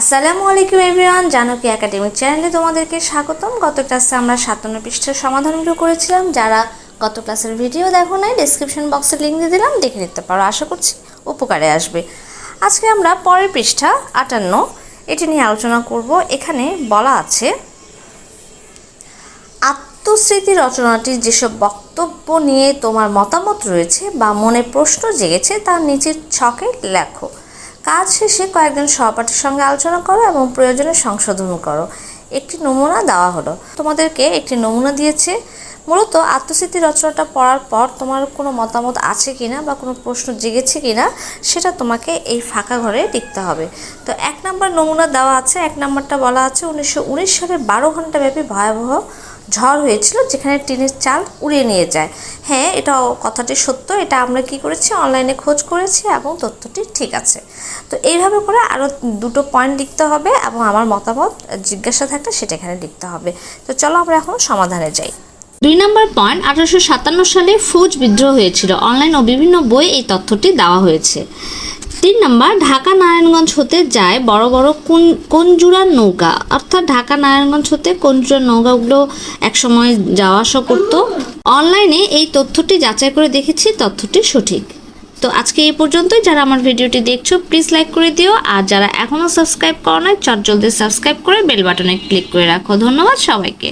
আসসালামু আলাইকুম everyone, Janaki academic চ্যানেলে তোমাদেরকে স্বাগতম। গত ক্লাসে আমরা সাতান্ন পৃষ্ঠার সমাধানগুলো করেছিলাম। যারা গত ক্লাসের ভিডিও দেখো নাই ডেসক্রিপশন বক্সে লিঙ্ক দিয়ে দিলাম, দেখে নিতে পারো। আশা করছি উপকারে আসবে। আজকে আমরা পরের পৃষ্ঠা, আটান্ন, এটি নিয়ে আলোচনা করব। এখানে বলা আছে, আত্মস্মৃতি রচনাটির যেসব বক্তব্য নিয়ে তোমার মতামত রয়েছে বা মনে প্রশ্ন জেগেছে, তার নিচের ছকে লেখো। কাজ শেষে কয়েকজন সহপাঠীর সঙ্গে আলোচনা করো এবং প্রয়োজনে সংশোধন করো। একটি নমুনা দেওয়া হলো। তোমাদেরকে একটি নমুনা দিয়েছে। মূলত আত্মস্মৃতি রচনাটা পড়ার পর তোমার কোনো মতামত আছে কি না বা কোনো প্রশ্ন জেগেছে কিনা, সেটা তোমাকে এই ফাঁকা ঘরে লিখতে হবে। তো এক নম্বর নমুনা দেওয়া আছে। এক নম্বরটা বলা আছে, উনিশশো উনিশ সালে বারো ঘণ্টা ব্যাপী ভয়াবহ ঝড় হয়েছিল যেখানে টিনের চাল উড়িয়ে নিয়ে যায়। হ্যাঁ এটা কথাটি সত্য। এটা আমরা কি করেছি? অনলাইনে খোঁজ করেছি এবং তথ্যটি ঠিক আছে। তো এইভাবে করে আরও দুটো পয়েন্ট লিখতে হবে এবং আমার মতামত জিজ্ঞাসা থাকলে সেটা এখানে লিখতে হবে। তো চলো আমরা এখন সমাধানে যাই। দুই নম্বর পয়েন্ট, আঠারোশো সাতান্ন সালে ফৌজ বিদ্রোহ হয়েছিল। অনলাইন ও বিভিন্ন বই এই তথ্যটি দেওয়া হয়েছে। তিন নম্বর, ঢাকা নারায়ণগঞ্জ হতে যায় বড় বড় কোন কঞ্জুরার নৌকা? অর্থাৎ ঢাকা নারায়ণগঞ্জ হতে কঞ্জুরার নৌকাগুলো একসময় যাওয়া আসা করতো। অনলাইনে এই তথ্যটি যাচাই করে দেখেছি, তথ্যটি সঠিক। তো আজকে এই পর্যন্তই। যারা আমার ভিডিওটি দেখছ প্লিজ লাইক করে দিও। আর যারা এখনও সাবস্ক্রাইব করো নাই, চট জলদি সাবস্ক্রাইব করে বেল বাটনে ক্লিক করে রাখো। ধন্যবাদ সবাইকে।